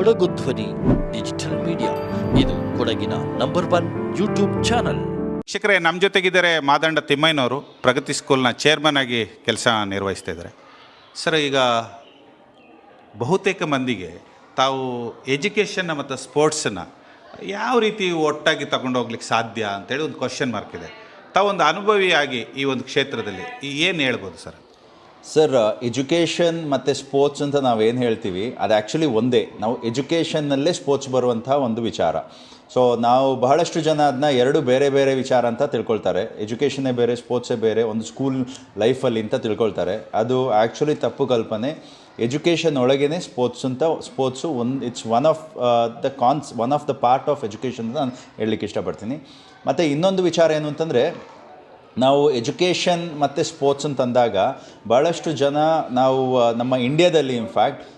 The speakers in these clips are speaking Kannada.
Kodagu Dhwani, digital media. ಇದು ಕೊಡಗಿನ ನಂಬರ್ ಒನ್ ಯೂಟ್ಯೂಬ್ ಚಾನಲ್. ಶಿಕ್ಷಕರೇ ನಮ್ಮ ಜೊತೆಗಿದ್ದಾರೆ ಮಾದಂಡ ತಿಮ್ಮಯ್ಯನವರು. ಪ್ರಗತಿ ಸ್ಕೂಲ್ನ ಚೇರ್ಮನ್ ಆಗಿ ಕೆಲಸ ನಿರ್ವಹಿಸ್ತಾ ಇದ್ದಾರೆ. ಸರ್, ಈಗ ಬಹುತೇಕ ಮಂದಿಗೆ ತಾವು ಎಜುಕೇಷನ್ನ ಮತ್ತು ಸ್ಪೋರ್ಟ್ಸನ್ನ ಯಾವ ರೀತಿ ಒಟ್ಟಾಗಿ ತಗೊಂಡೋಗ್ಲಿಕ್ಕೆ ಸಾಧ್ಯ ಅಂತೇಳಿ ಒಂದು ಕ್ವಶನ್ ಮಾರ್ಕ್ ಇದೆ. ತಾವೊಂದು ಅನುಭವಿಯಾಗಿ ಈ ಒಂದು ಕ್ಷೇತ್ರದಲ್ಲಿ ಏನು ಹೇಳ್ಬೋದು ಸರ್? ಸರ್ ಎಜುಕೇಷನ್ ಮತ್ತು ಸ್ಪೋರ್ಟ್ಸ್ ಅಂತ ನಾವೇನು ಹೇಳ್ತೀವಿ, ಅದು ಆ್ಯಕ್ಚುಲಿ ಒಂದೇ. ನಾವು ಎಜುಕೇಷನ್ನಲ್ಲೇ ಸ್ಪೋರ್ಟ್ಸ್ ಬರುವಂಥ ಒಂದು ವಿಚಾರ. ಸೊ ನಾವು ಬಹಳಷ್ಟು ಜನ ಅದನ್ನ ಎರಡು ಬೇರೆ ಬೇರೆ ವಿಚಾರ ಅಂತ ತಿಳ್ಕೊಳ್ತಾರೆ. ಎಜುಕೇಷನ್ನೇ ಬೇರೆ ಸ್ಪೋರ್ಟ್ಸೇ ಬೇರೆ, ಒಂದು ಸ್ಕೂಲ್ ಲೈಫಲ್ಲಿ ಅಂತ ತಿಳ್ಕೊಳ್ತಾರೆ. ಅದು ಆ್ಯಕ್ಚುಲಿ ತಪ್ಪು ಕಲ್ಪನೆ. ಎಜುಕೇಷನ್ ಒಳಗೇ ಸ್ಪೋರ್ಟ್ಸ್ ಅಂತ ಸ್ಪೋರ್ಟ್ಸು ಒಂದು it's one of the cons one of the part of education ಅಂತ ನಾನು ಹೇಳಲಿಕ್ಕೆ ಇಷ್ಟಪಡ್ತೀನಿ. ಮತ್ತು ಇನ್ನೊಂದು ವಿಚಾರ ಏನು ಅಂತಂದರೆ ನಾವು ಎಜುಕೇಷನ್ ಮತ್ತು ಸ್ಪೋರ್ಟ್ಸ್ ಅಂತಂದಾಗ ಭಾಳಷ್ಟು ಜನ ನಾವು ನಮ್ಮ ಇಂಡಿಯಾದಲ್ಲಿ ಇನ್ಫ್ಯಾಕ್ಟ್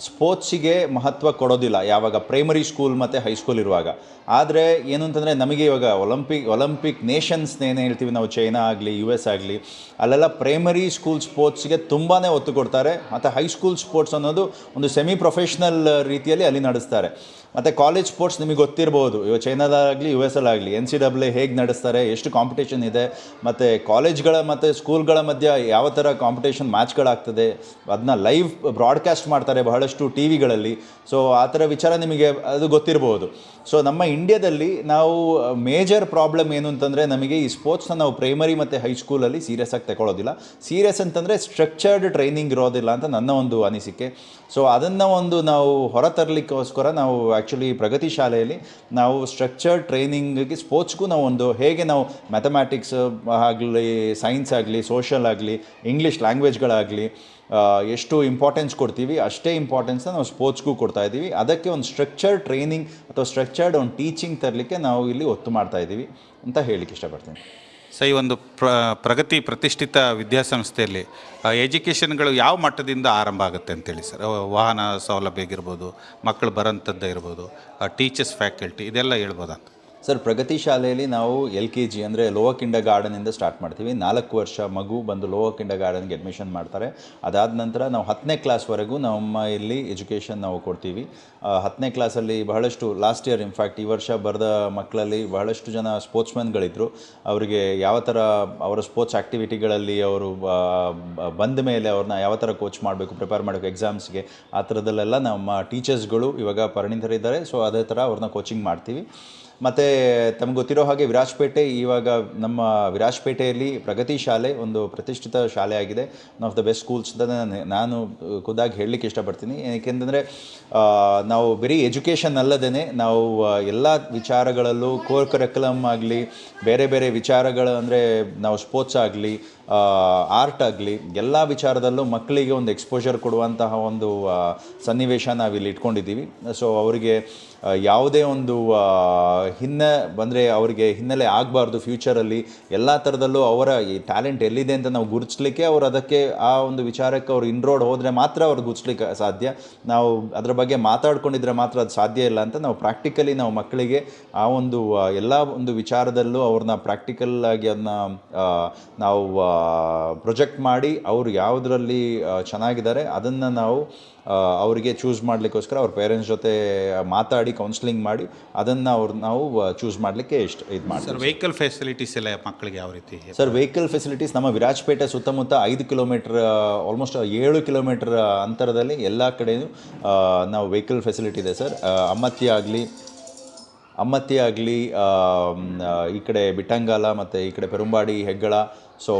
ಸ್ಪೋರ್ಟ್ಸಿಗೆ ಮಹತ್ವ ಕೊಡೋದಿಲ್ಲ. ಯಾವಾಗ ಪ್ರೈಮರಿ ಸ್ಕೂಲ್ ಮತ್ತು ಹೈಸ್ಕೂಲ್ ಇರುವಾಗ. ಆದರೆ ಏನು ಅಂತಂದರೆ ನಮಗೆ ಇವಾಗ ಒಲಂಪಿಕ್ ಒಲಂಪಿಕ್ ನೇಷನ್ಸ್ ಏನು ಹೇಳ್ತೀವಿ ನಾವು ಚೈನಾ ಆಗಲಿ ಯು ಎಸ್ ಆಗಲಿ, ಅಲ್ಲೆಲ್ಲ ಪ್ರೈಮರಿ ಸ್ಕೂಲ್ ಸ್ಪೋರ್ಟ್ಸ್ಗೆ ತುಂಬಾ ಒತ್ತು ಕೊಡ್ತಾರೆ. ಮತ್ತು ಹೈಸ್ಕೂಲ್ ಸ್ಪೋರ್ಟ್ಸ್ ಅನ್ನೋದು ಒಂದು ಸೆಮಿ ಪ್ರೊಫೆಷ್ನಲ್ ರೀತಿಯಲ್ಲಿ ಅಲ್ಲಿ ನಡೆಸ್ತಾರೆ. ಮತ್ತು ಕಾಲೇಜ್ ಸ್ಪೋರ್ಟ್ಸ್ ನಿಮಗೆ ಗೊತ್ತಿರ್ಬೋದು. ಇವಾಗ ಚೈನಾದಾಗಲಿ ಯು ಎಸ್ ಆಗಲಿ ಎನ್ ಸಿ ಡಬ್ಲ್ಯೂ ಹೇಗೆ ನಡೆಸ್ತಾರೆ, ಎಷ್ಟು ಕಾಂಪಿಟೇಷನ್ ಇದೆ, ಮತ್ತು ಕಾಲೇಜ್ಗಳ ಮತ್ತು ಸ್ಕೂಲ್ಗಳ ಮಧ್ಯ ಯಾವ ಥರ ಕಾಂಪಿಟೇಷನ್ ಮ್ಯಾಚ್ಗಳಾಗ್ತದೆ ಅದನ್ನ ಲೈವ್ ಬ್ರಾಡ್ಕಾಸ್ಟ್ ಮಾಡ್ತಾರೆ ಬಹಳಷ್ಟು ಟಿ ವಿಗಳಲ್ಲಿ ಸೊ ಆ ಥರ ವಿಚಾರ ನಿಮಗೆ ಅದು ಗೊತ್ತಿರ್ಬೋದು. ಸೊ ನಮ್ಮ ಇಂಡಿಯಾದಲ್ಲಿ ನಾವು ಮೇಜರ್ ಪ್ರಾಬ್ಲಮ್ ಏನು ಅಂತಂದರೆ ನಮಗೆ ಈ ಸ್ಪೋರ್ಟ್ಸ್ನ ನಾವು ಪ್ರೈಮರಿ ಮತ್ತು ಹೈಸ್ಕೂಲಲ್ಲಿ ಸೀರಿಯಸ್ ಆಗಿ ತಗೊಳ್ಳೋದಿಲ್ಲ ಸೀರಿಯಸ್ ಅಂತಂದರೆ ಸ್ಟ್ರಕ್ಚರ್ಡ್ ಟ್ರೈನಿಂಗ್ ಇರೋದಿಲ್ಲ ಅಂತ ನನ್ನ ಒಂದು ಅನಿಸಿಕೆ. ಸೊ ಅದನ್ನು ಒಂದು ನಾವು ಹೊರತರಲಿಕ್ಕೋಸ್ಕರ ನಾವು ಆ್ಯಕ್ಚುಲಿ ಪ್ರಗತಿ ಶಾಲೆಯಲ್ಲಿ ನಾವು ಸ್ಟ್ರಕ್ಚರ್ಡ್ ಟ್ರೈನಿಂಗಿಗೆ ಸ್ಪೋರ್ಟ್ಸ್ಗೂ ನಾವು ಒಂದು ಹೇಗೆ ನಾವು ಮ್ಯಾಥಮ್ಯಾಟಿಕ್ಸ್ ಆಗಲಿ ಸೈನ್ಸ್ ಆಗಲಿ ಸೋಷಲ್ ಆಗಲಿ ಇಂಗ್ಲೀಷ್ ಲ್ಯಾಂಗ್ವೇಜ್ಗಳಾಗಲಿ ಎಷ್ಟು ಇಂಪಾರ್ಟೆನ್ಸ್ ಕೊಡ್ತೀವಿ ಅಷ್ಟೇ ಇಂಪಾರ್ಟೆನ್ಸ್ನ ನಾವು ಸ್ಪೋರ್ಟ್ಸ್ಗೂ ಕೊಡ್ತಾ ಇದ್ದೀವಿ. ಅದಕ್ಕೆ ಒಂದು ಸ್ಟ್ರಕ್ಚರ್ಡ್ ಟ್ರೈನಿಂಗ್ ಅಥವಾ ಸ್ಟ್ರಕ್ಚರ್ಡ್ ಒಂದು ಟೀಚಿಂಗ್ ತರಲಿಕ್ಕೆ ನಾವು ಇಲ್ಲಿ ಒತ್ತು ಮಾಡ್ತಾ ಇದ್ದೀವಿ ಅಂತ ಹೇಳಲಿಕ್ಕೆ ಇಷ್ಟಪಡ್ತೀನಿ. ಸೊ ಈ ಒಂದು ಪ್ರ, ಪ್ರಗತಿ ಪ್ರತಿಷ್ಠಿತ ವಿದ್ಯಾಸಂಸ್ಥೆಯಲ್ಲಿ ಎಜುಕೇಷನ್ಗಳು ಯಾವ ಮಟ್ಟದಿಂದ ಆರಂಭ ಆಗುತ್ತೆ ಅಂತೇಳಿ ಸರ್? ವಾಹನ ಸೌಲಭ್ಯ ಆಗಿರ್ಬೋದು, ಮಕ್ಕಳು ಬರೋಂಥದ್ದು ಇರ್ಬೋದು ಟೀಚರ್ಸ್ ಫ್ಯಾಕಲ್ಟಿ ಇದೆಲ್ಲ ಹೇಳ್ಬೋದಂತ ಸರ್, ಪ್ರಗತಿ ಶಾಲೆಯಲ್ಲಿ ನಾವು ಎಲ್ ಕೆ ಜಿ ಅಂದರೆ ಲೋವ ಕಿಂಡ ಗಾರ್ಡನಿಂದ ಸ್ಟಾರ್ಟ್ ಮಾಡ್ತೀವಿ. ನಾಲ್ಕು ವರ್ಷ ಮಗು ಬಂದು ಲೋವ ಕಿಂಡ ಗಾರ್ಡನ್ಗೆ ಅಡ್ಮಿಷನ್ ಮಾಡ್ತಾರೆ. ಅದಾದ ನಂತರ ನಾವು ಹತ್ತನೇ ಕ್ಲಾಸ್ವರೆಗೂ ನಮ್ಮ ಇಲ್ಲಿ ಎಜುಕೇಷನ್ ನಾವು ಕೊಡ್ತೀವಿ. ಹತ್ತನೇ ಕ್ಲಾಸಲ್ಲಿ ಬಹಳಷ್ಟು ಲಾಸ್ಟ್ ಇಯರ್ ಇನ್ಫ್ಯಾಕ್ಟ್ ಈ ವರ್ಷ ಬರೆದ ಮಕ್ಕಳಲ್ಲಿ ಬಹಳಷ್ಟು ಜನ ಸ್ಪೋರ್ಟ್ಸ್ಮನ್ಗಳಿದ್ದರು ಅವರಿಗೆ ಯಾವ ಥರ ಅವರ ಸ್ಪೋರ್ಟ್ಸ್ ಆ್ಯಕ್ಟಿವಿಟಿಗಳಲ್ಲಿ ಅವರು ಬಂದ ಮೇಲೆ ಅವ್ರನ್ನ ಯಾವ ಥರ ಕೋಚ್ ಮಾಡಬೇಕು ಪ್ರಿಪೇರ್ ಮಾಡಬೇಕು ಎಕ್ಸಾಮ್ಸ್ಗೆ ಆ ಥರದಲ್ಲೆಲ್ಲ ನಮ್ಮ ಟೀಚರ್ಸ್ಗಳು ಇವಾಗ ಪರಿಣಿತರಿದ್ದಾರೆ. ಸೊ ಅದೇ ಥರ ಅವ್ರನ್ನ ಕೋಚಿಂಗ್ ಮಾಡ್ತೀವಿ. ಮತ್ತು ತಮ್ಗೆ ಗೊತ್ತಿರೋ ಹಾಗೆ ವಿರಾಜಪೇಟೆ, ಇವಾಗ ನಮ್ಮ ವಿರಾಜಪೇಟೆಯಲ್ಲಿ ಪ್ರಗತಿ ಶಾಲೆ ಒಂದು ಪ್ರತಿಷ್ಠಿತ ಶಾಲೆ ಆಗಿದೆ. One of the best schools ಅಂತ ನಾನು ಖುದ್ದಾಗಿ ಹೇಳಲಿಕ್ಕೆ ಇಷ್ಟಪಡ್ತೀನಿ. ಏಕೆಂದರೆ ನಾವು ಬರೀ ಎಜುಕೇಷನ್ ಅಲ್ಲದೇ ನಾವು ಎಲ್ಲ ವಿಚಾರಗಳಲ್ಲೂ ಕೋರ್ ಕರಿಕ್ಯುಲಮ್ ಆಗಲಿ, ಬೇರೆ ಬೇರೆ ವಿಚಾರಗಳು ಅಂದರೆ ನಾವು ಸ್ಪೋರ್ಟ್ಸ್ ಆಗಲಿ ಆರ್ಟ್ ಆಗಲಿ, ಎಲ್ಲ ವಿಚಾರದಲ್ಲೂ ಮಕ್ಕಳಿಗೆ ಒಂದು ಎಕ್ಸ್ಪೋಜರ್ ಕೊಡುವಂತಹ ಒಂದು ಸನ್ನಿವೇಶ ನಾವಿಲ್ಲಿ ಇಟ್ಕೊಂಡಿದ್ದೀವಿ. ಸೊ ಅವರಿಗೆ ಯಾವುದೇ ಒಂದು ಹಿನ್ನೆ, ಬಂದರೆ ಅವರಿಗೆ ಹಿನ್ನೆಲೆ ಆಗಬಾರ್ದು ಫ್ಯೂಚರಲ್ಲಿ ಎಲ್ಲ ಥರದಲ್ಲೂ ಅವರ ಈ ಟ್ಯಾಲೆಂಟ್ ಎಲ್ಲಿದೆ ಅಂತ ನಾವು ಗುರುತಿಸ್ಲಿಕ್ಕೆ ಅವರು ಅದಕ್ಕೆ ಆ ಒಂದು ವಿಚಾರಕ್ಕೆ ಅವರು ಇನ್ರೋಡ್ ಹೋದರೆ ಮಾತ್ರ ಅವ್ರು ಗುರುತಿಸ್ಲಿಕ್ಕೆ ಸಾಧ್ಯ. ನಾವು ಅದರ ಬಗ್ಗೆ ಮಾತಾಡ್ಕೊಂಡಿದ್ರೆ ಮಾತ್ರ ಅದು ಸಾಧ್ಯ ಇಲ್ಲ ಅಂತ ನಾವು ಪ್ರಾಕ್ಟಿಕಲಿ ನಾವು ಮಕ್ಕಳಿಗೆ ಆ ಒಂದು ಎಲ್ಲ ಒಂದು ವಿಚಾರದಲ್ಲೂ ಅವ್ರನ್ನ ಪ್ರಾಕ್ಟಿಕಲ್ ಆಗಿ ಅದನ್ನ ನಾವು ಪ್ರೊಜೆಕ್ಟ್ ಮಾಡಿ ಅವರು ಯಾವುದರಲ್ಲಿ ಚೆನ್ನಾಗಿದ್ದಾರೆ ಅದನ್ನು ನಾವು ಅವರಿಗೆ ಚೂಸ್ ಮಾಡಲಿಕ್ಕೋಸ್ಕರ ಅವ್ರ ಪೇರೆಂಟ್ಸ್ ಜೊತೆ ಮಾತಾಡಿ ಕೌನ್ಸಿಲಿಂಗ್ ಮಾಡಿ ಅದನ್ನು ಅವ್ರು ನಾವು ಚೂಸ್ ಮಾಡಲಿಕ್ಕೆ ಇಷ್ಟ ಇದು ಮಾಡ್ತೀವಿ. ಸರ್ ವೆಹಿಕಲ್ ಫೆಸಿಲಿಟೀಸ್ ಎಲ್ಲ ಮಕ್ಕಳಿಗೆ ಯಾವ ರೀತಿ? ಸರ್ ವೆಹಿಕಲ್ ಫೆಸಿಲಿಟೀಸ್ ನಮ್ಮ ವಿರಾಜಪೇಟೆ ಸುತ್ತಮುತ್ತ ಐದು ಕಿಲೋಮೀಟ್ರ್ ಆಲ್ಮೋಸ್ಟ್ ಏಳು ಕಿಲೋಮೀಟ್ರ್ ಅಂತರದಲ್ಲಿ ಎಲ್ಲ ಕಡೆಯೂ ನಾವು ವೆಹಿಕಲ್ ಫೆಸಿಲಿಟಿ ಇದೆ ಸರ್ ಅಮ್ಮತ್ತಿ ಆಗಲಿ ಅಮ್ಮತ್ತಿ ಆಗಲಿ ಈ ಕಡೆ ಬಿಟ್ಟಂಗಾಲ ಮತ್ತು ಈ ಕಡೆ ಪೆರುಂಬಾಡಿ ಹೆಗ್ಗಳ ಸೊ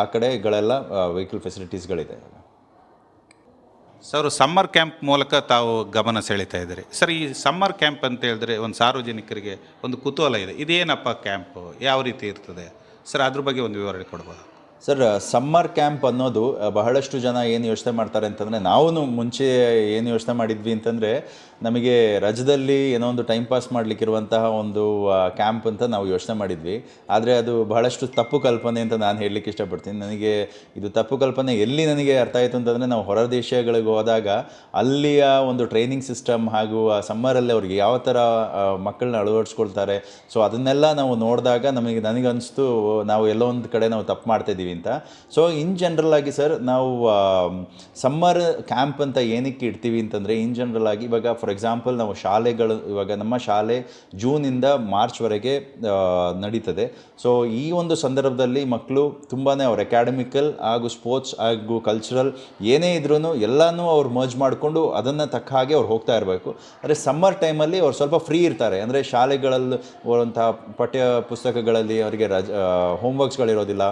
ಆ ಕಡೆಗಳೆಲ್ಲ ವೆಹಿಕಲ್ ಫೆಸಿಲಿಟೀಸ್ಗಳಿದೆ ಸರ್ ಸಮ್ಮರ್ ಕ್ಯಾಂಪ್ ಮೂಲಕ ತಾವು ಗಮನ ಸೆಳೀತಾ ಇದ್ದೀರಿ. ಸರ್ ಈ ಸಮ್ಮರ್ ಕ್ಯಾಂಪ್ ಅಂತ ಹೇಳಿದ್ರೆ ಒಂದು ಸಾರ್ವಜನಿಕರಿಗೆ ಒಂದು ಕುತೂಹಲ ಇದೆ. ಇದೇನಪ್ಪ ಕ್ಯಾಂಪ್ ಯಾವ ರೀತಿ ಇರ್ತದೆ? ಸರ್ ಅದ್ರ ಬಗ್ಗೆ ಒಂದು ವಿವರಣೆ ಕೊಡ್ಬೋದು? ಸರ್ ಸಮ್ಮರ್ ಕ್ಯಾಂಪ್ ಅನ್ನೋದು ಬಹಳಷ್ಟು ಜನ ಏನು ಯೋಚನೆ ಮಾಡ್ತಾರೆ ಅಂತಂದರೆ ನಾವು ಮುಂಚೆ ಏನು ಯೋಚನೆ ಮಾಡಿದ್ವಿ ಅಂತಂದರೆ ನಮಗೆ ರಜದಲ್ಲಿ ಏನೋ ಒಂದು ಟೈಮ್ ಪಾಸ್ ಮಾಡಲಿಕ್ಕಿರುವಂತಹ ಒಂದು ಕ್ಯಾಂಪ್ ಅಂತ ನಾವು ಯೋಚನೆ ಮಾಡಿದ್ವಿ. ಆದರೆ ಅದು ಬಹಳಷ್ಟು ತಪ್ಪು ಕಲ್ಪನೆ ಅಂತ ನಾನು ಹೇಳಲಿಕ್ಕೆ ಇಷ್ಟಪಡ್ತೀನಿ. ನನಗೆ ಇದು ತಪ್ಪು ಕಲ್ಪನೆ ಎಲ್ಲಿ ನನಗೆ ಅರ್ಥ ಆಯಿತು ಅಂತಂದರೆ ನಾವು ಹೊರ ದೇಶಗಳಿಗೆ ಹೋದಾಗ ಅಲ್ಲಿಯ ಒಂದು ಟ್ರೈನಿಂಗ್ ಸಿಸ್ಟಮ್ ಹಾಗೂ ಆ ಸಮ್ಮರಲ್ಲಿ ಅವ್ರಿಗೆ ಯಾವ ಥರ ಮಕ್ಕಳನ್ನ ಅಳವಡಿಸ್ಕೊಳ್ತಾರೆ. ಸೊ ಅದನ್ನೆಲ್ಲ ನಾವು ನೋಡಿದಾಗ ನಮಗೆ ನನಗನ್ನಿಸ್ತು ನಾವು ಎಲ್ಲೋ ಒಂದು ಕಡೆ ನಾವು ತಪ್ಪು ಮಾಡ್ತಾಯಿದ್ದೀವಿ ಅಂತ. ಸೊ ಇನ್ ಜನರಲ್ ಆಗಿ ಸರ್ ನಾವು ಸಮ್ಮರ್ ಕ್ಯಾಂಪ್ ಅಂತ ಏನಕ್ಕೆ ಇಡ್ತೀವಿ ಅಂತಂದರೆ ಇನ್ ಜನರಲ್ ಆಗಿ ಇವಾಗ ಫಾರ್ ಎಕ್ಸಾಂಪಲ್ ನಾವು ಶಾಲೆಗಳು, ಇವಾಗ ನಮ್ಮ ಶಾಲೆ ಜೂನಿಂದ ಮಾರ್ಚ್ವರೆಗೆ ನಡೀತದೆ. ಸೊ ಈ ಒಂದು ಸಂದರ್ಭದಲ್ಲಿ ಮಕ್ಕಳು ತುಂಬಾ ಅವ್ರ ಅಕಾಡೆಮಿಕಲ್ ಹಾಗೂ ಸ್ಪೋರ್ಟ್ಸ್ ಹಾಗೂ ಕಲ್ಚರಲ್ ಏನೇ ಇದ್ರೂ ಎಲ್ಲನೂ ಅವ್ರು ಮರ್ಜ್ ಮಾಡಿಕೊಂಡು ಅದನ್ನು ತಕ್ಕ ಹಾಗೆ ಅವ್ರು ಹೋಗ್ತಾ ಇರಬೇಕು. ಅಂದರೆ ಸಮ್ಮರ್ ಟೈಮಲ್ಲಿ ಅವ್ರು ಸ್ವಲ್ಪ ಫ್ರೀ ಇರ್ತಾರೆ. ಅಂದರೆ ಶಾಲೆಗಳಲ್ಲಿ ಪಠ್ಯ ಪುಸ್ತಕಗಳಲ್ಲಿ ಅವರಿಗೆ ರಜ ಹೋಮ್ವರ್ಕ್ಸ್ಗಳಿರೋದಿಲ್ಲ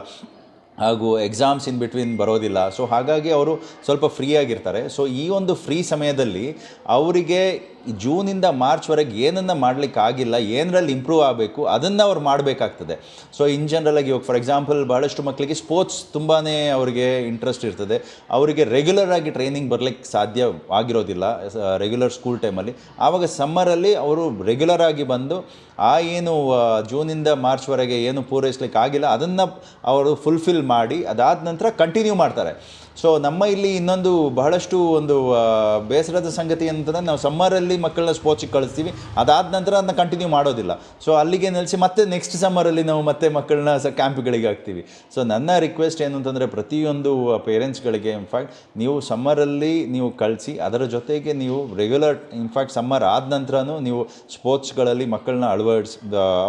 ಹಾಗೂ ಎಕ್ಸಾಮ್ಸ್ ಇನ್ ಬಿಟ್ವೀನ್ ಬರೋದಿಲ್ಲ. ಸೊ ಹಾಗಾಗಿ ಅವರು ಸ್ವಲ್ಪ ಫ್ರೀ ಆಗಿರ್ತಾರೆ. ಸೊ ಈ ಒಂದು ಫ್ರೀ ಸಮಯದಲ್ಲಿ ಅವರಿಗೆ ಜೂನಿಂದ ಮಾರ್ಚ್ವರೆಗೆ ಏನನ್ನು ಮಾಡಲಿಕ್ಕೆ ಆಗಿಲ್ಲ, ಏನರಲ್ಲಿ ಇಂಪ್ರೂವ್ ಆಗಬೇಕು, ಅದನ್ನು ಅವ್ರು ಮಾಡಬೇಕಾಗ್ತದೆ. ಸೊ ಇನ್ ಜನರಲ್ ಆಗಿ ಇವಾಗ ಫಾರ್ ಎಕ್ಸಾಂಪಲ್ ಭಾಳಷ್ಟು ಮಕ್ಕಳಿಗೆ ಸ್ಪೋರ್ಟ್ಸ್ ತುಂಬಾ ಅವರಿಗೆ ಇಂಟ್ರೆಸ್ಟ್ ಇರ್ತದೆ. ಅವರಿಗೆ ರೆಗ್ಯುಲರ್ ಆಗಿ ಟ್ರೈನಿಂಗ್ ಬರಲಿಕ್ಕೆ ಸಾಧ್ಯ ಆಗಿರೋದಿಲ್ಲ ರೆಗ್ಯುಲರ್ ಸ್ಕೂಲ್ ಟೈಮಲ್ಲಿ ಆವಾಗ ಸಮ್ಮರಲ್ಲಿ ಅವರು ರೆಗ್ಯುಲರ್ ಆಗಿ ಬಂದು, ಆ ಏನು ಜೂನಿಂದ ಮಾರ್ಚ್ವರೆಗೆ ಏನು ಪೂರೈಸ್ಲಿಕ್ಕೆ ಆಗಿಲ್ಲ, ಅದನ್ನು ಅವರು ಫುಲ್ಫಿಲ್ ಮಾಡಿ, ಅದಾದ ನಂತರ ಕಂಟಿನ್ಯೂ ಮಾಡ್ತಾರೆ. ಸೊ ನಮ್ಮ ಇಲ್ಲಿ ಇನ್ನೊಂದು ಬಹಳಷ್ಟು ಒಂದು ಬೇಸರದ ಸಂಗತಿ ಅಂತಂದರೆ ನಾವು ಸಮ್ಮರಲ್ಲಿ ಮಕ್ಕಳನ್ನ ಸ್ಪೋರ್ಟ್ಸಿಗೆ ಕಳಿಸ್ತೀವಿ. ಅದಾದ ನಂತರ ಅದನ್ನ ಕಂಟಿನ್ಯೂ ಮಾಡೋದಿಲ್ಲ. ಸೊ ಅಲ್ಲಿಗೆ ನೆಲೆಸಿ ಮತ್ತೆ ನೆಕ್ಸ್ಟ್ ಸಮ್ಮರಲ್ಲಿ ನಾವು ಮತ್ತೆ ಮಕ್ಕಳನ್ನ ಸ ಕ್ಯಾಂಪ್ಗಳಿಗೆ ಹಾಕ್ತೀವಿ. ಸೊ ನನ್ನ ರಿಕ್ವೆಸ್ಟ್ ಏನು ಅಂತಂದರೆ ಪ್ರತಿಯೊಂದು ಪೇರೆಂಟ್ಸ್ಗಳಿಗೆ ಇನ್ಫ್ಯಾಕ್ಟ್ ನೀವು ಸಮ್ಮರಲ್ಲಿ ನೀವು ಕಳಿಸಿ, ಅದರ ಜೊತೆಗೆ ನೀವು ರೆಗ್ಯುಲರ್ ಇನ್ಫ್ಯಾಕ್ಟ್ ಸಮ್ಮರ್ ಆದ ನಂತರನೂ ನೀವು ಸ್ಪೋರ್ಟ್ಸ್ಗಳಲ್ಲಿ ಮಕ್ಕಳನ್ನ ಅಳವಡಿಸ್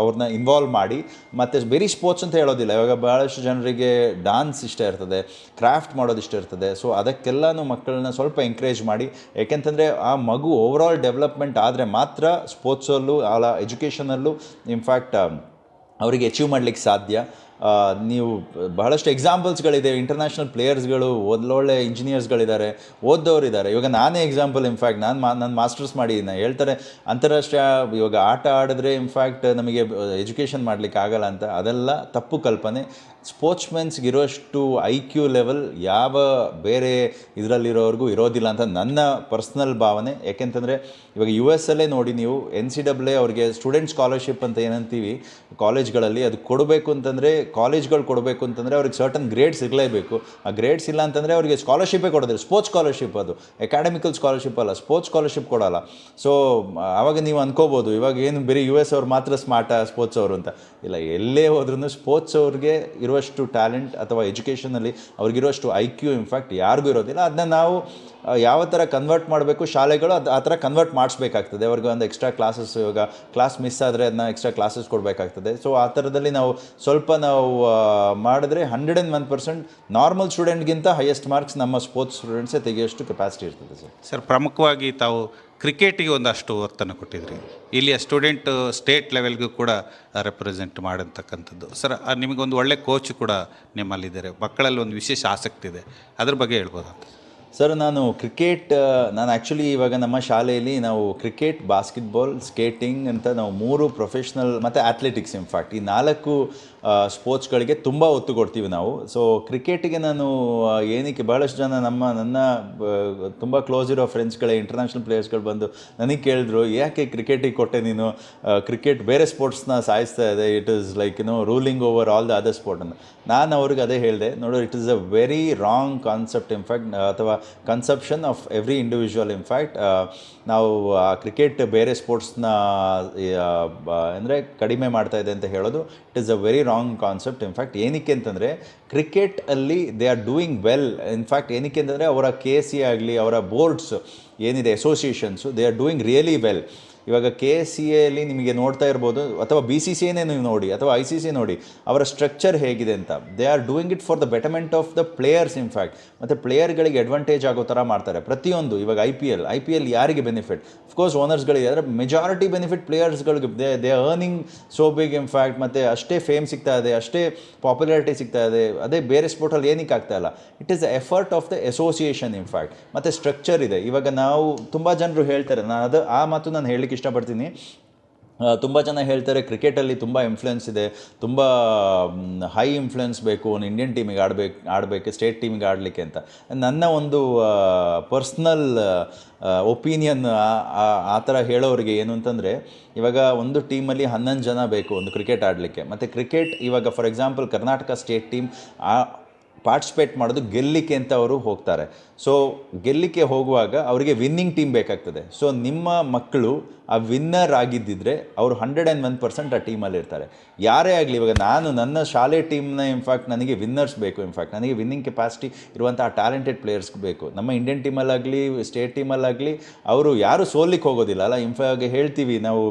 ಅವ್ರನ್ನ ಇನ್ವಾಲ್ವ್ ಮಾಡಿ, ಮತ್ತು ಬರೀ ಸ್ಪೋರ್ಟ್ಸ್ ಅಂತ ಹೇಳೋದಿಲ್ಲ. ಇವಾಗ ಬಹಳಷ್ಟು ಜನರಿಗೆ ಡಾನ್ಸ್ ಇಷ್ಟ ಇರ್ತದೆ ಕ್ರಾಫ್ಟ್ ಮಾಡೋದು ಇಷ್ಟ ಇರ್ತದೆ. ಸೊ ಅದಕ್ಕೆಲ್ಲನೂ ಮಕ್ಕಳನ್ನ ಸ್ವಲ್ಪ ಎಂಕರೇಜ್ ಮಾಡಿ. ಏಕೆಂತಂದರೆ, ಆ ಮಗು ಓವರಾಲ್ ಡೆವಲಪ್ಮೆಂಟ್ ಆದರೆ ಮಾತ್ರ ಸ್ಪೋರ್ಟ್ಸಲ್ಲೂ ಅಲ್ಲ ಎಜುಕೇಷನಲ್ಲೂ ಇನ್ಫ್ಯಾಕ್ಟ್ ಅವರಿಗೆ ಅಚೀವ್ ಮಾಡಲಿಕ್ಕೆ ಸಾಧ್ಯ. ನೀವು ಬಹಳಷ್ಟು ಎಕ್ಸಾಂಪಲ್ಸ್ಗಳಿದೆ ಇಂಟರ್ನ್ಯಾಷನಲ್ ಪ್ಲೇಯರ್ಸ್ಗಳು ಒಳ್ಳೊಳ್ಳೆ ಇಂಜಿನಿಯರ್ಸ್ಗಳಿದ್ದಾರೆ ಓದ್ದವರಿದ್ದಾರೆ. ಇವಾಗ ನಾನೇ ಎಕ್ಸಾಂಪಲ್ ಇನ್ಫ್ಯಾಕ್ಟ್ ನಾನು ಮಾ, ನಾನು ಮಾಸ್ಟರ್ಸ್ ಮಾಡಿದ್ದೀನಿ ಹೇಳ್ತಾರೆ, ಅಂತಾರಾಷ್ಟ್ರೀಯ, ಇವಾಗ ಆಟ ಆಡಿದ್ರೆ ಇನ್ಫ್ಯಾಕ್ಟ್ ನಮಗೆ ಎಜುಕೇಷನ್ ಮಾಡಲಿಕ್ಕೆ ಆಗಲ್ಲ ಅಂತ, ಅದೆಲ್ಲ ತಪ್ಪು ಕಲ್ಪನೆ. ಸ್ಪೋರ್ಟ್ಸ್ಮೆನ್ಸ್ಗಿರೋಷ್ಟು ಐ ಕ್ಯೂ ಲೆವೆಲ್ ಯಾವ ಬೇರೆ ಇದರಲ್ಲಿರೋರ್ಗೂ ಇರೋದಿಲ್ಲ ಅಂತ ನನ್ನ ಪರ್ಸ್ನಲ್ ಭಾವನೆ. ಯಾಕೆಂತಂದರೆ, ಇವಾಗ ಯು ಎಸ್ ಅಲ್ಲೇ ನೋಡಿ ನೀವು ಎನ್ ಸಿ ಡಬ್ಲ್ಯೂ ಅವ್ರಿಗೆ ಸ್ಟೂಡೆಂಟ್ ಸ್ಕಾಲರ್ಶಿಪ್ ಅಂತ ಏನಂತೀವಿ ಕಾಲೇಜ್ಗಳಲ್ಲಿ ಅದು ಕೊಡಬೇಕು ಅಂತಂದರೆ ಕಾಲೇಜ್ಗಳು ಕೊಡಬೇಕು ಅಂತಂದರೆ ಅವ್ರಿಗೆ ಸರ್ಟನ್ ಗ್ರೇಡ್ಸ್ ಇರಲೇಬೇಕು ಆ ಗ್ರೇಡ್ಸ್ ಇಲ್ಲ ಅಂತಂದರೆ ಅವರಿಗೆ ಸ್ಕಾಲರ್ಶಿಪ್ಪೇ ಕೊಡೋದಿಲ್ಲ. ಸ್ಪೋರ್ಟ್ಸ್ ಸ್ಕಾಲರ್ಶಿಪ್ ಅದು. ಅಕಾಡೆಮಿಕಲ್ ಸ್ಕಾಲರ್ಶಿಪ್ ಅಲ್ಲ. ಸ್ಪೋರ್ಟ್ಸ್ ಸ್ಕಾಲರ್ಶಿಪ್ ಕೊಡೋಲ್ಲ. ಸೊ ಆವಾಗ ನೀವು ಅಂದ್ಕೋಬೋದು ಇವಾಗ ಏನು ಬೇರೆ ಯು ಎಸ್ ಅವ್ರು ಮಾತ್ರ ಸ್ಮಾರ್ಟ ಸ್ಪೋರ್ಟ್ಸ್ ಅವರು ಅಂತ. ಇಲ್ಲ, ಎಲ್ಲೇ ಹೋದ್ರೂ ಸ್ಪೋರ್ಟ್ಸ್ ಅವ್ರಿಗೆ ಇರುವಷ್ಟು ಟ್ಯಾಲೆಂಟ್ ಅಥವಾ ಎಜುಕೇಷನಲ್ಲಿ ಅವ್ರಿಗಿರುವಷ್ಟು ಐ ಕ್ಯೂ ಇನ್ಫ್ಯಾಕ್ಟ್ ಯಾರಿಗೂ ಇರೋದಿಲ್ಲ. ಅದನ್ನ ನಾವು ಯಾವ ಥರ ಕನ್ವರ್ಟ್ ಮಾಡಬೇಕು, ಶಾಲೆಗಳು ಅದು ಆ ಥರ ಕನ್ವರ್ಟ್ ಮಾಡಿಸ್ಬೇಕಾಗ್ತದೆ. ಅವ್ರಿಗೆ ಒಂದು ಎಕ್ಸ್ಟ್ರಾ ಕ್ಲಾಸಸ್ ಇವಾಗ ಕ್ಲಾಸ್ ಮಿಸ್ ಆದರೆ ಅದನ್ನ ಎಕ್ಸ್ಟ್ರಾ ಕ್ಲಾಸಸ್ ಕೊಡಬೇಕಾಗ್ತದೆ. ಸೊ ಆ ಥರದಲ್ಲಿ ನಾವು ಸ್ವಲ್ಪ ನಾವು ಆ, ಮಾಡಿದ್ರೆ hundred and one percent normal ಸ್ಟೂಡೆಂಟ್ಗಿಂತ highest marks ನಮ್ಮ ಸ್ಪೋರ್ಟ್ಸ್ ಸ್ಟೂಡೆಂಟ್ಸೇ ತೆಗೆಯೋಷ್ಟು ಕೆಪಾಸಿಟಿ ಇರ್ತದೆ ಸರ್. ಸರ್ ಪ್ರಮುಖವಾಗಿ ತಾವು ಕ್ರಿಕೆಟಿಗೆ ಒಂದಷ್ಟು ಒತ್ತನ್ನು ಕೊಟ್ಟಿದ್ರಿ. ಇಲ್ಲಿಯ ಸ್ಟೂಡೆಂಟ್ ಸ್ಟೇಟ್ ಲೆವೆಲ್ಗೂ ಕೂಡ ರೆಪ್ರೆಸೆಂಟ್ ಮಾಡತಕ್ಕಂಥದ್ದು. ಸರ್ ನಿಮಗೊಂದು ಒಳ್ಳೆ ಕೋಚ್ ಕೂಡ ನಿಮ್ಮಲ್ಲಿದ್ದಾರೆ. ಮಕ್ಕಳಲ್ಲಿ ಒಂದು ವಿಶೇಷ ಆಸಕ್ತಿ ಇದೆ. ಅದ್ರ ಬಗ್ಗೆ ಹೇಳ್ಬೋದಾ? ಸರ್ ನಾನು ಕ್ರಿಕೆಟ್ ನಾನು ಆ್ಯಕ್ಚುಲಿ ಇವಾಗ ನಮ್ಮ ಶಾಲೆಯಲ್ಲಿ ನಾವು ಕ್ರಿಕೆಟ್ ಬಾಸ್ಕೆಟ್ಬಾಲ್ ಸ್ಕೇಟಿಂಗ್ ಅಂತ ನಾವು ಮೂರು ಪ್ರೊಫೆಷ್ನಲ್ ಮತ್ತು ಅಥ್ಲೆಟಿಕ್ಸ್ ಇನ್ಫ್ಯಾಕ್ಟ್ ಈ ನಾಲ್ಕು ಸ್ಪೋರ್ಟ್ಸ್ಗಳಿಗೆ ತುಂಬ ಒತ್ತು ಕೊಡ್ತೀವಿ ನಾವು. ಸೊ ಕ್ರಿಕೆಟಿಗೆ ನಾನು ಏನಕ್ಕೆ ಬಹಳಷ್ಟು ಜನ ನಮ್ಮ, ನನ್ನ ತುಂಬ ಕ್ಲೋಸ್ ಇರೋ ಫ್ರೆಂಡ್ಸ್ಗಳ ಇಂಟರ್ನ್ಯಾಷನಲ್ ಪ್ಲೇಯರ್ಸ್ಗಳು ಬಂದು ನನಗೆ ಕೇಳಿದ್ರು, ಯಾಕೆ ಕ್ರಿಕೆಟಿಗೆ ಕೊಟ್ಟೆ ನೀನು? ಕ್ರಿಕೆಟ್ ಬೇರೆ ಸ್ಪೋರ್ಟ್ಸ್ನ ಸಾಯಿಸ್ತಾ ಇದೆ. It is like no ruling over all the other sport ಅಂತ. ನಾನು ಅವ್ರಿಗೆ ಅದೇ ಹೇಳಿದೆ, ನೋಡು it is a very wrong concept in fact ಅಥವಾ conception of every individual in fact ನಾವು ಕ್ರಿಕೆಟ್ ಬೇರೆ ಸ್ಪೋರ್ಟ್ಸ್ನ ಅಂದರೆ ಕಡಿಮೆ ಮಾಡ್ತಾ ಇದೆ ಅಂತ ಹೇಳೋದು it is a very wrong concept in fact ಏನಕ್ಕೆ ಅಂತಂದರೆ ಕ್ರಿಕೆಟ್ ಅಲ್ಲಿ they are doing well in fact ಏನಕ್ಕೆ ಅಂತಂದರೆ, ಅವರ ಕೆ ಸಿ ಆಗಲಿ, ಅವರ ಬೋರ್ಡ್ಸ್ ಏನಿದೆ associations they are doing really well ಇವಾಗ ಕೆ ಸಿ ಎಲ್ಲಿ ನಿಮಗೆ ನೋಡ್ತಾ ಇರ್ಬೋದು, ಅಥವಾ ಬಿ ಸಿ ಸಿ ಎನೇ ನೀವು ನೋಡಿ, ಅಥವಾ ಐ ಸಿ ಸಿ ನೋಡಿ, ಅವರ ಸ್ಟ್ರಕ್ಚರ್ ಹೇಗಿದೆ ಅಂತ. They are doing it for the betterment of the players in fact ಮತ್ತು ಪ್ಲೇಯರ್ಗಳಿಗೆ ಅಡ್ವಾಂಟೇಜ್ ಆಗೋ ಥರ ಮಾಡ್ತಾರೆ. ಪ್ರತಿಯೊಂದು, ಇವಾಗ I P L I P L ಯಾರಿಗೆ ಬೆನಿಫಿಟ್ ಅಫ್ಕೋರ್ಸ್ ಓನರ್ಸ್ಗಳಿಗೆ ಅಂದರೆ majority benefit ಪ್ಲೇಯರ್ಸ್ಗಳಿಗೆ they they earning so big in fact ಮತ್ತು ಅಷ್ಟೇ ಫೇಮ್ ಸಿಗ್ತಾ ಇದೆ, ಅಷ್ಟೇ ಪಾಪ್ಯುಲಾರಿಟಿ ಸಿಗ್ತಾ ಇದೆ, ಅದೇ ಬೇರೆ ಸ್ಪೋರ್ಟಲ್ಲಿ ಏನಕ್ಕೆ ಆಗ್ತಾ ಇಲ್ಲ. It is the effort of the association in fact ಮತ್ತು ಸ್ಟ್ರಕ್ಚರ್ ಇದೆ. ಇವಾಗ ನಾವು ತುಂಬ ಜನರು ಹೇಳ್ತಾರೆ ನಾನು ಅದು ಆ ಮಾತು ನಾನು ಹೇಳಲಿಕ್ಕೆ ಇಷ್ಟಪಡ್ತೀನಿ. ತುಂಬ ಜನ ಹೇಳ್ತಾರೆ ಕ್ರಿಕೆಟಲ್ಲಿ ತುಂಬ ಇನ್ಫ್ಲುಯೆನ್ಸ್ ಇದೆ. ತುಂಬ ಹೈ ಇನ್ಫ್ಲುಯೆನ್ಸ್ ಬೇಕು. ಒಂದು ಇಂಡಿಯನ್ ಟೀಮಿಗೆ ಆಡಬೇಕು ಆಡಬೇಕು ಸ್ಟೇಟ್ ಟೀಮಿಗೆ ಆಡಲಿಕ್ಕೆ ಅಂತ. ನನ್ನ ಒಂದು ಪರ್ಸ್ನಲ್ ಒಪೀನಿಯನ್ ಆ ಥರ ಹೇಳೋರಿಗೆ ಏನು ಅಂತಂದರೆ, ಇವಾಗ ಒಂದು ಟೀಮಲ್ಲಿ ಹನ್ನೊಂದು ಜನ ಬೇಕು ಒಂದು ಕ್ರಿಕೆಟ್ ಆಡಲಿಕ್ಕೆ. ಮತ್ತು ಕ್ರಿಕೆಟ್ ಇವಾಗ for example Karnataka state team ಆ ಪಾರ್ಟಿಸಿಪೇಟ್ ಮಾಡೋದು ಗೆಲ್ಲಿಕ್ಕೆ ಅಂತ ಅವರು ಹೋಗ್ತಾರೆ. ಸೊ ಗೆಲ್ಲಿಕ್ಕೆ ಹೋಗುವಾಗ ಅವರಿಗೆ ವಿನ್ನಿಂಗ್ ಟೀಮ್ ಬೇಕಾಗ್ತದೆ. ಸೊ ನಿಮ್ಮ ಮಕ್ಕಳು ಆ ವಿನ್ನರ್ ಆಗಿದ್ದಿದ್ರೆ ಅವರು ಹಂಡ್ರೆಡ್ ಆ್ಯಂಡ್ ಒನ್ ಪರ್ಸೆಂಟ್ ಆ ಟೀಮಲ್ಲಿ ಇರ್ತಾರೆ. ಯಾರೇ ಆಗಲಿ, ಇವಾಗ ನಾನು ನನ್ನ ಶಾಲೆ ಟೀಮ್ನ ಇನ್ಫ್ಯಾಕ್ಟ್ ನನಗೆ ವಿನ್ನರ್ಸ್ ಬೇಕು ಇನ್ಫ್ಯಾಕ್ಟ್ ನನಗೆ ವಿನ್ನಿಂಗ್ ಕೆಪಾಸಿಟಿ ಇರುವಂಥ ಟ್ಯಾಲೆಂಟೆಡ್ ಪ್ಲೇಯರ್ಸ್ ಬೇಕು. ನಮ್ಮ ಇಂಡಿಯನ್ ಟೀಮಲ್ಲಾಗಲಿ ಸ್ಟೇಟ್ ಟೀಮಲ್ಲಾಗಲಿ ಅವರು ಯಾರು ಸೋಲಿಕ್ಕೆ ಹೋಗೋದಿಲ್ಲ. ಅಲ್ಲ ಇನ್ಫ್ಯಾಕ್ಟ್ ಹೇಳ್ತೀವಿ, ನಾವು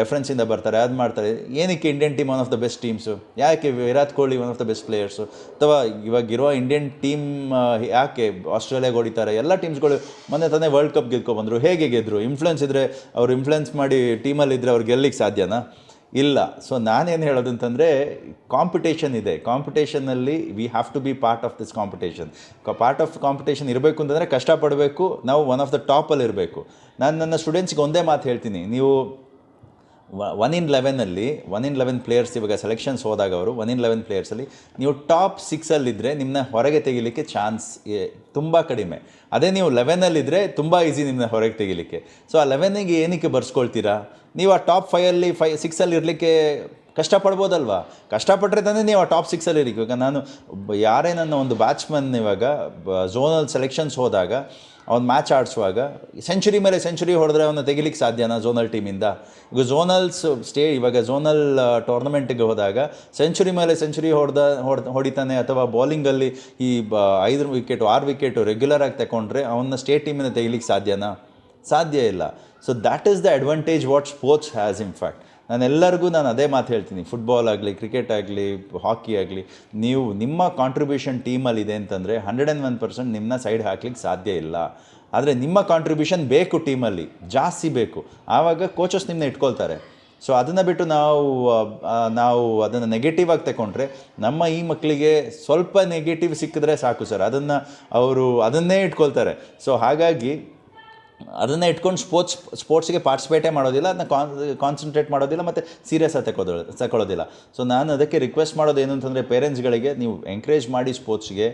ರೆಫರೆನ್ಸಿಂದ ಬರ್ತಾರೆ, ಅದು ಮಾಡ್ತಾರೆ. ಏನಕ್ಕೆ Indian team one of the best teams ಯಾಕೆ Virat Kohli one of the best players ಅಥವಾ ಇವಾಗಿರುವ ಇಂಡಿಯನ್ ಟೀಮ್ ಯಾಕೆ ಆಸ್ಟ್ರೇಲಿಯಾಗೆ ಹೊಡಿತಾರೆ ಎಲ್ಲ ಟೀಮ್ಸ್ಗಳು ಮೊನ್ನೆ ತಾನೇ ವರ್ಲ್ಡ್ ಕಪ್ ಗೆದ್ಕೊಬಂದರು ಹೇಗೆ ಗೆದ್ದರು ಇನ್ಫ್ಲುಯೆನ್ಸ್ ಇದ್ದರೆ ಅವ್ರು ಇನ್ಫ್ಲುಯೆನ್ಸ್ ಮಾಡಿ ಟೀಮಲ್ಲಿ ಇದ್ದರೆ ಅವ್ರು ಗೆಲ್ಲಿಕ್ಕೆ ಸಾಧ್ಯನಾ? ಇಲ್ಲ. ಸೊ ನಾನೇನು ಹೇಳೋದು ಅಂತಂದರೆ ಕಾಂಪಿಟೇಷನ್ ಇದೆ ಕಾಂಪಿಟೇಷನಲ್ಲಿ we have to be part of this competition part of competition ಇರಬೇಕು ಅಂತಂದರೆ ಕಷ್ಟಪಡಬೇಕು. ನಾವು ಒನ್ ಆಫ್ ದ ಟಾಪಲ್ಲಿ ಇರಬೇಕು. ನಾನು ನನ್ನ ಸ್ಟೂಡೆಂಟ್ಸ್ಗೆ ಒಂದೇ ಮಾತು ಹೇಳ್ತೀನಿ. ನೀವು ಒನ್ ಇನ್ ಲೆವೆನಲ್ಲಿ ಒನ್ ಇನ್ ಲೆವೆನ್ ಪ್ಲೇಯರ್ಸ್ ಇವಾಗ ಸೆಲೆಕ್ಷನ್ಸ್ ಹೋದಾಗ ಅವರು ಒನ್ ಇನ್ ಲೆವೆನ್ ಪ್ಲೇಯರ್ಸಲ್ಲಿ ನೀವು ಟಾಪ್ ಸಿಕ್ಸಲ್ಲಿದ್ದರೆ ನಿಮ್ಮನ್ನ ಹೊರಗೆ ತೆಗಿಲಿಕ್ಕೆ ಚಾನ್ಸ್ ತುಂಬ ಕಡಿಮೆ. ಅದೇ ನೀವು ಲೆವೆನಲ್ಲಿದ್ದರೆ ತುಂಬ ಈಸಿ ನಿಮ್ಮನ್ನ ಹೊರಗೆ ತೆಗಿಲಿಕ್ಕೆ. ಸೊ ಆ ಲೆವೆನಿಗೆ ಏನಕ್ಕೆ ಬರ್ಸ್ಕೊಳ್ತೀರಾ? ನೀವು ಆ ಟಾಪ್ ಫೈಯಲ್ಲಿ ಫೈ ಸಿಕ್ಸಲ್ಲಿ ಇರಲಿಕ್ಕೆ ಕಷ್ಟಪಡ್ಬೋದಲ್ವಾ? ಕಷ್ಟಪಟ್ಟರೆ ತಾನೇ ನೀವು ಆ ಟಾಪ್ ಸಿಕ್ಸಲ್ಲಿ ಇರಿ. ಇವಾಗ ನಾನು ಯಾರೇ ನನ್ನ ಒಂದು ಬ್ಯಾಟ್ಸ್ಮನ್ ಇವಾಗ ಝೋನಲ್ ಸೆಲೆಕ್ಷನ್ಸ್ ಹೋದಾಗ, ಅವ್ನು ಮ್ಯಾಚ್ ಆಡಿಸುವಾಗ ಸೆಂಚುರಿ ಮೇಲೆ ಸೆಂಚುರಿ ಹೊಡೆದ್ರೆ ಅವನ್ನ ತೆಗಿಲಿಕ್ಕೆ ಸಾಧ್ಯನಾ ಝೋನಲ್ ಟೀಮಿಂದ ಈಗ ಝೋನಲ್ಸ್ ಸ್ಟೇ ಇವಾಗ ಝೋನಲ್ ಟೋರ್ನಮೆಂಟ್ಗೆ ಹೋದಾಗ ಸೆಂಚುರಿ ಮೇಲೆ ಸೆಂಚುರಿ ಹೊಡೆದ, ಹೊಡ್, ಹೊಡಿತಾನೆ ಅಥವಾ ಬೌಲಿಂಗಲ್ಲಿ ಈ, ಬ, ಐದು ವಿಕೆಟು ಆರು ವಿಕೆಟು ರೆಗ್ಯುಲರ್ ಆಗಿ ತಗೊಂಡ್ರೆ ಅವನ್ನ ಸ್ಟೇಟ್ ಟೀಮಿಂದ ತೆಗಿಲಿಕ್ಕೆ ಸಾಧ್ಯನಾ? ಸಾಧ್ಯ ಇಲ್ಲ. So that is the advantage what sports has in fact ನಾನು ಎಲ್ಲರಿಗೂ ನಾನು ಅದೇ ಮಾತು ಹೇಳ್ತೀನಿ. ಫುಟ್ಬಾಲ್ ಆಗಲಿ ಕ್ರಿಕೆಟ್ ಆಗಲಿ ಹಾಕಿ ಆಗಲಿ, ನೀವು ನಿಮ್ಮ ಕಾಂಟ್ರಿಬ್ಯೂಷನ್ ಟೀಮಲ್ಲಿದೆ ಅಂತಂದರೆ ಹಂಡ್ರೆಡ್ ಆ್ಯಂಡ್ ಒನ್ ಪರ್ಸೆಂಟ್ ನಿಮ್ಮನ್ನ ಸೈಡ್ ಹಾಕ್ಲಿಕ್ಕೆ ಸಾಧ್ಯ ಇಲ್ಲ. ಆದರೆ ನಿಮ್ಮ ಕಾಂಟ್ರಿಬ್ಯೂಷನ್ ಬೇಕು ಟೀಮಲ್ಲಿ ಜಾಸ್ತಿ ಬೇಕು. ಆವಾಗ ಕೋಚಸ್ ನಿಮ್ಮನ್ನ ಇಟ್ಕೊಳ್ತಾರೆ. ಸೊ ಅದನ್ನು ಬಿಟ್ಟು ನಾವು ನಾವು ಅದನ್ನು ನೆಗೆಟಿವ್ ಆಗಿ ತಗೊಂಡ್ರೆ ನಮ್ಮ ಈ ಮಕ್ಕಳಿಗೆ ಸ್ವಲ್ಪ ನೆಗೆಟಿವ್ ಸಿಕ್ಕಿದ್ರೆ ಸಾಕು ಸರ್. ಅದನ್ನು ಅವರು ಅದನ್ನೇ ಇಟ್ಕೊಳ್ತಾರೆ. ಸೊ ಹಾಗಾಗಿ ಅದನ್ನೇ ಇಟ್ಕೊಂಡು ಸ್ಪೋರ್ಟ್ಸ್ ಸ್ಪೋರ್ಟ್ಸ್ಗೆ ಪಾರ್ಟಿಸಿಪೇಟೇ ಮಾಡೋದಿಲ್ಲ, ಅದನ್ನ ಕಾನ್ ಕಾನ್ಸಂಟ್ರೇಟ್ ಮಾಡೋದಿಲ್ಲ, ಮತ್ತು ಸೀರಿಯಸ್ ಆಗಿ ತಗೋದ ತಗೊಳ್ಳೋದಿಲ್ಲ ಸೊ ನಾನು ಅದಕ್ಕೆ ರಿಕ್ವೆಸ್ಟ್ ಮಾಡೋದು ಏನು ಅಂತಂದರೆ ಪೇರೆಂಟ್ಸ್ಗಳಿಗೆ ನೀವು ಎಂಕರೇಜ್ ಮಾಡಿ ಸ್ಪೋರ್ಟ್ಸ್ಗೆ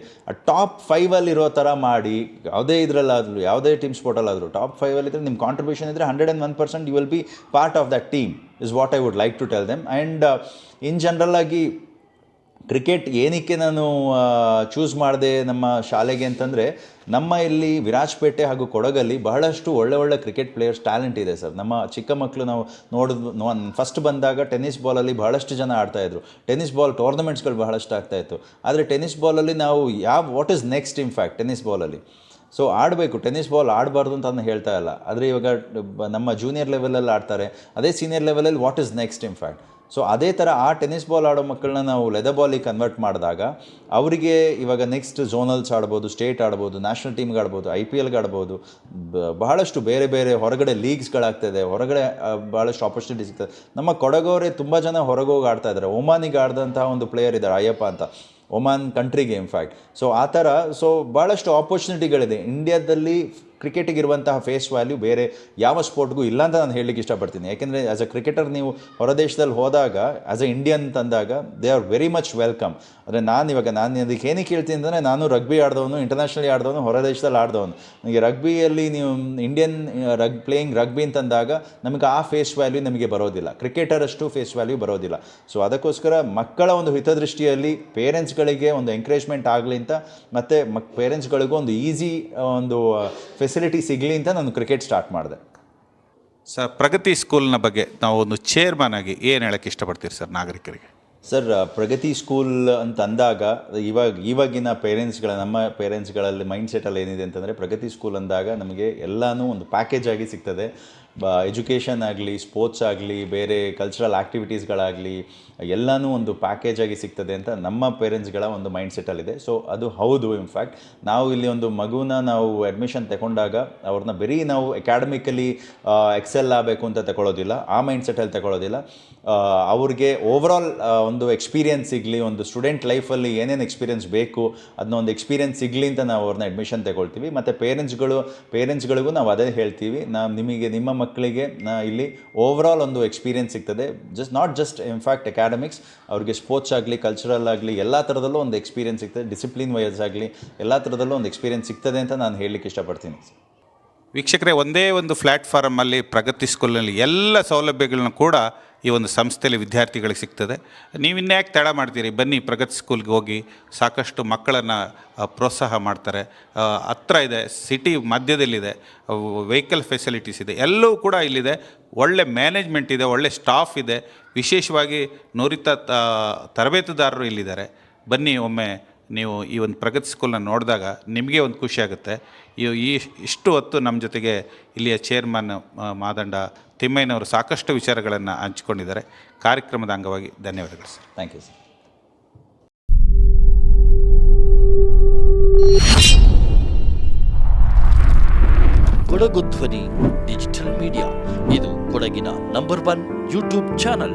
ಟಾಪ್ ಫೈವಲ್ಲಿರೋ ಥರ ಮಾಡಿ, ಯಾವುದೇ ಇದರಲ್ಲಾದರೂ, ಯಾವುದೇ ಟೀಮ್ ಸ್ಪೋರ್ಟಲ್ಲಾದರೂ ಟಾಪ್ ಫೈವಲ್ಲಿದ್ದರೆ ನಿಮ್ಮ ಕಾಂಟ್ರಿಬ್ಯೂಷನ್ ಇದ್ದರೆ hundred and one percent you will be part of that team is what I would like to tell them and in general ಆಗಿ ಕ್ರಿಕೆಟ್ ಏನಕ್ಕೆ ನಾನು ಚೂಸ್ ಮಾಡಿದೆ ನಮ್ಮ ಶಾಲೆಗೆ ಅಂತಂದರೆ, ನಮ್ಮ ಇಲ್ಲಿ ವಿರಾಜಪೇಟೆ ಹಾಗೂ ಕೊಡಗಲ್ಲಿ ಬಹಳಷ್ಟು ಒಳ್ಳೆ ಒಳ್ಳೆ ಕ್ರಿಕೆಟ್ ಪ್ಲೇಯರ್ಸ್ ಟ್ಯಾಲೆಂಟ್ ಇದೆ ಸರ್. ನಮ್ಮ ಚಿಕ್ಕ ಮಕ್ಕಳು ನಾವು ನೋಡಿದ್ವು ಫಸ್ಟ್ ಬಂದಾಗ ಟೆನ್ನಿಸ್ ಬಾಲಲ್ಲಿ ಬಹಳಷ್ಟು ಜನ ಆಡ್ತಾಯಿದ್ರು ಟೆನ್ನಿಸ್ ಬಾಲ್ ಟೋರ್ನಮೆಂಟ್ಸ್ಗಳು ಬಹಳಷ್ಟು ಆಗ್ತಾಯಿತ್ತು ಆದರೆ ಟೆನ್ನಿಸ್ ಬಾಲಲ್ಲಿ ನಾವು ಯಾವ what is next in fact tennis ಬಾಲಲ್ಲಿ so ಆಡಬೇಕು ಟೆನ್ನಿಸ್ ಬಾಲ್ ಆಡಬಾರ್ದು ಅಂತ ನಾನು ಹೇಳ್ತಾ ಇಲ್ಲ. ಆದರೆ ಇವಾಗ, ನಮ್ಮ ಜೂನಿಯರ್ ಲೆವೆಲಲ್ಲಿ ಆಡ್ತಾರೆ. ಅದೇ ಸೀನಿಯರ್ ಲೆವೆಲಲ್ಲಿ what is next in fact so ಅದೇ ಥರ ಆ ಟೆನ್ನಿಸ್ ಬಾಲ್ ಆಡೋ ಮಕ್ಕಳನ್ನ ನಾವು ಲೆದರ್ ಬಾಲಿಗೆ ಕನ್ವರ್ಟ್ ಮಾಡಿದಾಗ, ಅವರಿಗೆ ಇವಾಗ ನೆಕ್ಸ್ಟ್ ಝೋನಲ್ಸ್ ಆಡ್ಬೋದು ಸ್ಟೇಟ್ ಆಡ್ಬೋದು ನ್ಯಾಷನಲ್ ಟೀಮ್ಗೆ ಆಡ್ಬೋದು ಐ ಪಿ ಎಲ್ಗೆ ಆಡ್ಬೋದು ಬಹಳಷ್ಟು ಬೇರೆ ಬೇರೆ ಹೊರಗಡೆ ಲೀಗ್ಸ್ಗಳಾಗ್ತದೆ ಹೊರಗಡೆ ಭಾಳಷ್ಟು ಆಪರ್ಚುನಿಟಿ ಸಿಗ್ತದೆ. ನಮ್ಮ ಕೊಡಗವರೇ ತುಂಬ ಜನ ಹೊರಗೆ ಹೋಗಿ ಆಡ್ತಾ ಇದ್ದಾರೆ. ಒಮಾನಿಗೆ ಆಡಿದಂತಹ ಒಂದು ಪ್ಲೇಯರ್ ಇದ್ದಾರೆ, ಅಯ್ಯಪ್ಪ ಅಂತ. ಒಮಾನ್ ಕಂಟ್ರಿಗೆ ಇನ್ಫ್ಯಾಕ್ಟ್ ಸೊ ಆ ಥರ ಸೊ ಭಾಳಷ್ಟು ಆಪರ್ಚುನಿಟಿಗಳಿದೆ ಇಂಡಿಯಾದಲ್ಲಿ ಕ್ರಿಕೆಟಿಗೆ ಇರುವಂತಹ ಫೇಸ್ ವ್ಯಾಲ್ಯೂ ಬೇರೆ ಯಾವ ಸ್ಪೋರ್ಟ್ಗೂ ಇಲ್ಲ ಅಂತ ನಾನು ಹೇಳಲಿಕ್ಕೆ ಇಷ್ಟಪಡ್ತೀನಿ. ಯಾಕೆಂದರೆ ಆ್ಯಸ್ ಅ ಕ್ರಿಕೆಟರ್ ನೀವು ಹೊರದೇಶದಲ್ಲಿ ಹೋದಾಗ ಆ್ಯಸ್ ಅ ಇಂಡಿಯನ್ ತಂದಾಗ they are very much welcome ಅಂದರೆ ನಾನು ಇವಾಗ, ನಾನು ಅದಕ್ಕೆ ಏನಕ್ಕೆ ಹೇಳ್ತೀನಿ ಅಂದರೆ ನಾನು ರಗ್ಬಿ ಆಡಿದವನು ಇಂಟರ್ನ್ಯಾಷನಲಿ ಆಡಿದವನು, ಹೊರದೇಶದಲ್ಲಿ ಆಡಿದವನು. ನನಗೆ ರಗ್ಬಿಯಲ್ಲಿ ನೀವು ಇಂಡಿಯನ್ ರಗ್ ಪ್ಲೇಯಿಂಗ್ ರಗ್ಬಿ ಅಂತಂದಾಗ ನಮಗೆ ಆ ಫೇಸ್ ವ್ಯಾಲ್ಯೂ ನಮಗೆ ಬರೋದಿಲ್ಲ. ಕ್ರಿಕೆಟರ್ ಅಷ್ಟು ಫೇಸ್ ವ್ಯಾಲ್ಯೂ ಬರೋದಿಲ್ಲ. ಸೊ ಅದಕ್ಕೋಸ್ಕರ ಮಕ್ಕಳ ಒಂದು ಹಿತದೃಷ್ಟಿಯಲ್ಲಿ ಪೇರೆಂಟ್ಸ್ಗಳಿಗೆ ಒಂದು ಎಂಕರೇಜ್ಮೆಂಟ್ ಆಗಲಿ ಅಂತ, ಮತ್ತು ಮಕ್ ಪೇರೆಂಟ್ಸ್ಗಳಿಗೂ ಒಂದು ಈಸಿ ಒಂದು ಫೆಸಿಲಿಟಿ ಸಿಗಲಿ ಅಂತ ನಾನು ಕ್ರಿಕೆಟ್ ಸ್ಟಾರ್ಟ್ ಮಾಡಿದೆ. ಸರ್ ಪ್ರಗತಿ ಸ್ಕೂಲ್ನ ಬಗ್ಗೆ ನಾವು ಒಂದು ಚೇರ್ಮನ್ ಆಗಿ ಏನು ಹೇಳಕ್ಕೆ ಇಷ್ಟಪಡ್ತೀರಿ ಸರ್ ನಾಗರಿಕರಿಗೆ? ಸರ್ ಪ್ರಗತಿ ಸ್ಕೂಲ್ ಅಂತ ಅಂದಾಗ ಇವಾಗ ಇವಾಗಿನ ಪೇರೆಂಟ್ಸ್ಗಳ ನಮ್ಮ ಪೇರೆಂಟ್ಸ್ಗಳಲ್ಲಿ ಮೈಂಡ್ ಸೆಟಲ್ಲಿ ಏನಿದೆ ಅಂತಂದರೆ ಪ್ರಗತಿ ಸ್ಕೂಲ್ ಅಂದಾಗ ನಮಗೆ ಎಲ್ಲನೂ ಒಂದು ಪ್ಯಾಕೇಜ್ ಆಗಿ ಸಿಗ್ತದೆ. ಎಜುಕೇಷನ್ ಆಗಲಿ ಸ್ಪೋರ್ಟ್ಸ್ ಆಗಲಿ, ಬೇರೆ ಕಲ್ಚರಲ್ ಆ್ಯಕ್ಟಿವಿಟೀಸ್ಗಳಾಗಲಿ ಎಲ್ಲನೂ ಒಂದು ಪ್ಯಾಕೇಜ್ ಆಗಿ ಸಿಗ್ತದೆ ಅಂತ ನಮ್ಮ ಪೇರೆಂಟ್ಸ್ಗಳ ಒಂದು ಮೈಂಡ್ ಸೆಟ್ಟಲ್ಲಿದೆ ಸೊ ಅದು ಹೌದು ಇನ್ಫ್ಯಾಕ್ಟ್ ನಾವು ಇಲ್ಲಿ ಒಂದು ಮಗುನ ನಾವು ಅಡ್ಮಿಷನ್ ತಗೊಂಡಾಗ ಅವ್ರನ್ನ ಬರೀ ನಾವು ಅಕಾಡೆಮಿಕಲಿ ಎಕ್ಸೆಲ್ ಆಗಬೇಕು ಅಂತ ತಗೊಳ್ಳೋದಿಲ್ಲ ಆ ಮೈಂಡ್ ಸೆಟ್ಟಲ್ಲಿ ತಗೊಳ್ಳೋದಿಲ್ಲ ಅವ್ರಿಗೆ ಓವರಾಲ್ ಒಂದು ಎಕ್ಸ್ಪೀರಿಯೆನ್ಸ್ ಸಿಗಲಿ, ಒಂದು ಸ್ಟೂಡೆಂಟ್ ಲೈಫಲ್ಲಿ ಏನೇನು ಎಕ್ಸ್ಪೀರಿಯನ್ಸ್ ಬೇಕು ಅದನ್ನ ಒಂದು ಎಕ್ಸ್ಪೀರಿಯನ್ಸ್ ಸಿಗಲಿ ಅಂತ ನಾವು ಅವ್ರನ್ನ ಅಡ್ಮಿಷನ್ ತಗೊಳ್ತೀವಿ. ಮತ್ತು ಪೇರೆಂಟ್ಸ್ಗಳು ಪೇರೆಂಟ್ಸ್ಗಳಿಗೂ ನಾವು ಅದೇ ಹೇಳ್ತೀವಿ. ನಾವು ನಿಮಗೆ ನಿಮ್ಮ ಮಕ್ಕಳಿಗೆ ಇಲ್ಲಿ ಓವರಾಲ್ ಒಂದು ಎಕ್ಸ್ಪೀರಿಯನ್ಸ್ ಸಿಗ್ತದೆ. Just not just in fact academics ಅವ್ರಿಗೆ ಸ್ಪೋರ್ಟ್ಸ್ ಆಗಲಿ ಕಲ್ಚರಲ್ ಆಗಲಿ, ಎಲ್ಲ ಥರದಲ್ಲೂ ಒಂದು ಎಕ್ಸ್ಪೀರಿಯನ್ಸ್ ಸಿಗ್ತದೆ. ಡಿಸಿಪ್ಲಿನ್ ವೈಸ್ ಆಗಲಿ, ಎಲ್ಲ ಥರದಲ್ಲೂ ಒಂದು ಎಕ್ಸ್ಪೀರಿಯನ್ಸ್ ಸಿಗ್ತದೆ ಅಂತ ನಾನು ಹೇಳಲಿಕ್ಕೆ ಇಷ್ಟಪಡ್ತೀನಿ. ವೀಕ್ಷಕರೇ, ಒಂದೇ ಒಂದು ಪ್ಲ್ಯಾಟ್ಫಾರ್ಮಲ್ಲಿ ಪ್ರಗತಿ ಸ್ಕೂಲ್ನಲ್ಲಿ ಎಲ್ಲ ಸೌಲಭ್ಯಗಳನ್ನ ಕೂಡ ಈ ಒಂದು ಸಂಸ್ಥೆಯಲ್ಲಿ ವಿದ್ಯಾರ್ಥಿಗಳಿಗೆ ಸಿಗ್ತದೆ. ನೀವು ಇನ್ಯಾಕೆ ತಡ ಮಾಡ್ತೀರಿ? ಬನ್ನಿ, ಪ್ರಗತಿ ಸ್ಕೂಲ್ಗೆ ಹೋಗಿ ಸಾಕಷ್ಟು ಮಕ್ಕಳನ್ನು ಪ್ರೋತ್ಸಾಹ ಮಾಡ್ತಾರೆ. ಹತ್ರ ಇದೆ, ಸಿಟಿ ಮಧ್ಯದಲ್ಲಿದೆ ವೆಹಿಕಲ್ ಫೆಸಿಲಿಟೀಸ್ ಇದೆ. ಎಲ್ಲವೂ ಕೂಡ ಇಲ್ಲಿದೆ. ಒಳ್ಳೆ ಮ್ಯಾನೇಜ್ಮೆಂಟ್ ಇದೆ, ಒಳ್ಳೆ ಸ್ಟಾಫ್ ಇದೆ. ವಿಶೇಷವಾಗಿ ನುರಿತ ತರಬೇತುದಾರರು ಇಲ್ಲಿದ್ದಾರೆ. ಬನ್ನಿ ಒಮ್ಮೆ ನೀವು ಈ ಒಂದು ಪ್ರಗತಿ ಸ್ಕೂಲ್ನ ನೋಡಿದಾಗ ನಿಮಗೆ ಒಂದು ಖುಷಿಯಾಗುತ್ತೆ ಈ ಇಷ್ಟು ಹೊತ್ತು ನಮ್ಮ ಜೊತೆಗೆ ಇಲ್ಲಿಯ ಚೇರ್ಮನ್ ಮಾದಂಡ ತಿಮ್ಮಯ್ಯನವರು ಸಾಕಷ್ಟು ವಿಚಾರಗಳನ್ನು ಹಂಚಿಕೊಂಡಿದ್ದಾರೆ. ಕಾರ್ಯಕ್ರಮದ ಅಂಗವಾಗಿ ಧನ್ಯವಾದಗಳು sir. Thank you sir Kodagu Dhwani digital media ಇದು ಕೊಡಗಿನ ನಂಬರ್ ಒನ್ ಯೂಟ್ಯೂಬ್ ಚಾನಲ್